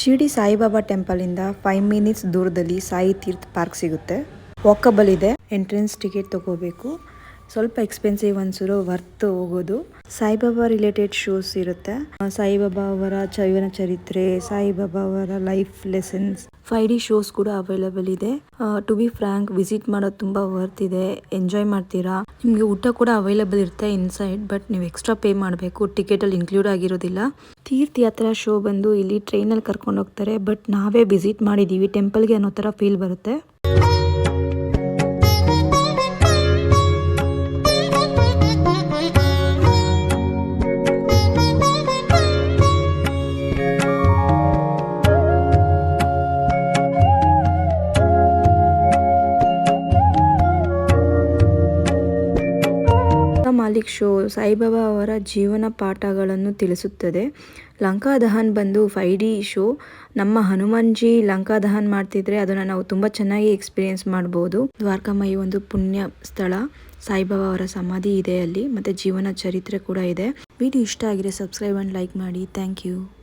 ಶಿರ್ಡಿ ಸಾಯಿಬಾಬಾ ಟೆಂಪಲಿಂದ five minutes ದೂರದಲ್ಲಿ ಸಾಯಿ ತೀರ್ಥ park ಸಿಗುತ್ತೆ. ವಾಕಬಲ್ ಇದೆ. ಎಂಟ್ರೆನ್ಸ್ ಟಿಕೆಟ್ ತಗೋಬೇಕು. ಸ್ವಲ್ಪ ಎಕ್ಸ್ಪೆನ್ಸಿವ್ ಅನ್ಸಿರೋ ವರ್ತ್ ಹೋಗೋದು. ಸಾಯಿಬಾಬಾ ರಿಲೇಟೆಡ್ ಶೋಸ್ ಇರುತ್ತೆ. ಸಾಯಿಬಾಬಾ ಅವರ ಜೀವನ ಚರಿತ್ರೆ, ಸಾಯಿಬಾಬಾ ಅವರ life lessons five D shows ಕೂಡ ಅವೈಲಬಲ್ ಇದೆ. ಟು ಬಿ ಫ್ರಾಂಕ್ ವಿಸಿಟ್ ಮಾಡೋದು ತುಂಬಾ ವರ್ತ್ ಇದೆ. ಎಂಜಾಯ್ ಮಾಡ್ತೀರಾ? ನಿಮಗೆ ಊಟ ಕೂಡ ಅವೈಲಬಲ್ ಇರುತ್ತೆ ಇನ್ಸೈಡ್ ಬಟ್ ನೀವು ಎಕ್ಸ್ಟ್ರಾ ಪೇ ಮಾಡಬೇಕು. ಟಿಕೆಟ್ ಅಲ್ಲಿ ಇನ್ಕ್ಲೂಡ್ ಆಗಿರೋದಿಲ್ಲ. ತೀರ್ಥಯಾತ್ರಾ ಶೋ ಬಂದು ಇಲ್ಲಿ ಟ್ರೈನಲ್ಲಿ ಕರ್ಕೊಂಡು ಹೋಗ್ತಾರೆ ಬಟ್ ನಾವೇ ವಿಸಿಟ್ ಮಾಡಿದೀವಿ. ಟೆಂಪಲ್ಗೆ ಅನ್ನೋ ತರ ಫೀಲ್ ಬರುತ್ತೆ. ಮಾಲಿಕ್ ಶೋ ಸಾಯಿಬಾಬಾ ಅವರ ಜೀವನ ಪಾಠಗಳನ್ನು ತಿಳಿಸುತ್ತದೆ. ಲಂಕಾ ದಹನ್ ಬಂದು ಫೈ ಡಿ ಶೋ. ನಮ್ಮ ಹನುಮಾನ್ಜಿ ಲಂಕಾ ದಹನ್ ಮಾಡ್ತಿದ್ರೆ ಅದನ್ನ ನಾವು ತುಂಬಾ ಚೆನ್ನಾಗಿ ಎಕ್ಸ್ಪೀರಿಯೆನ್ಸ್ ಮಾಡಬಹುದು ದ್ವಾರಕಾಮಯಿ ಒಂದು ಪುಣ್ಯ ಸ್ಥಳ. ಸಾಯಿಬಾಬಾ ಅವರ ಸಮಾಧಿ ಇದೆ ಅಲ್ಲಿ, ಮತ್ತೆ ಜೀವನ ಚರಿತ್ರೆ ಕೂಡ ಇದೆ. ವಿಡಿಯೋ ಇಷ್ಟ ಆಗಿದೆ ಸಬ್ಸ್ಕ್ರೈಬ್ ಆ್ಯಂಡ್ ಲೈಕ್ ಮಾಡಿ. Thank you.